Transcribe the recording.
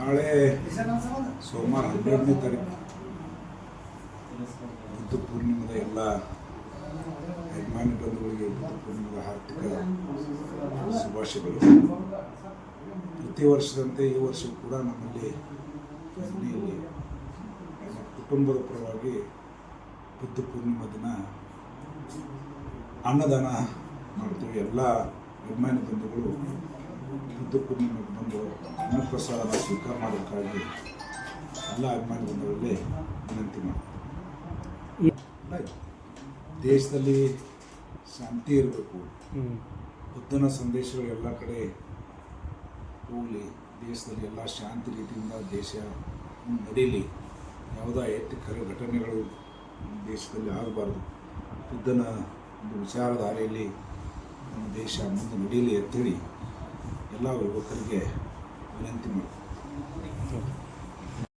ನಾಳೆ ಸೋಮವಾರ ಹನ್ನೆರಡನೇ ತಾರೀಕು. ಬುದ್ಧ ಪೂರ್ಣಿಮದ ಎಲ್ಲ ಅಭಿಮಾನಿ ಬಂಧುಗಳಿಗೆ ಬುದ್ಧ ಪೂರ್ಣಿಮದ ಹಾರ್ದಿಕ ಶುಭಾಶಯಗಳು. ಪ್ರತಿ ವರ್ಷದಂತೆ ಈ ವರ್ಷ ಕೂಡ ನಮ್ಮಲ್ಲಿ ಮನೆಯಲ್ಲಿ ನಮ್ಮ ಕುಟುಂಬದ ಪರವಾಗಿ ಬುದ್ಧ ಪೂರ್ಣಿಮಾ ದಿನ ಅನ್ನದಾನ ಮಾಡ್ತೀವಿ. ಎಲ್ಲ ಅಭಿಮಾನಿ ಬಂಧುಗಳು ಬುದ್ಧ ಪೂರ್ಣಿಮೆಗೆ ಬಂದು ಅನ್ನಪ್ರಸಾದ ಸ್ವೀಕಾರ ಮಾಡೋಕ್ಕಾಗಿ ಎಲ್ಲ ಅಭಿಮಾನಿ ಬಂಧುಗಳಲ್ಲಿ ವಿನಂತಿ ಮಾಡ್ತೀನಿ ದೇಶದಲ್ಲಿ ಶಾಂತಿ ಇರಬೇಕು. ಬುದ್ಧನ ಸಂದೇಶಗಳು ಎಲ್ಲ ಕಡೆ ಹೋಗಲಿ. ದೇಶದಲ್ಲಿ ಎಲ್ಲ ಶಾಂತಿ ರೀತಿಯಿಂದ ದೇಶ ನಡೀಲಿ. ಯಾವುದೇ ಅಹಿತಕರ ಘಟನೆಗಳು ದೇಶದಲ್ಲಿ ಆಗಬಾರ್ದು. ಬುದ್ಧನ ಒಂದು ವಿಚಾರಧಾರೆಯಲ್ಲಿ ನಮ್ಮ ದೇಶ ಮುಂದೆ ನಡೀಲಿ ಅಂತೇಳಿ ಎಲ್ಲ ಯುವಕರಿಗೆ ವಿನಂತಿ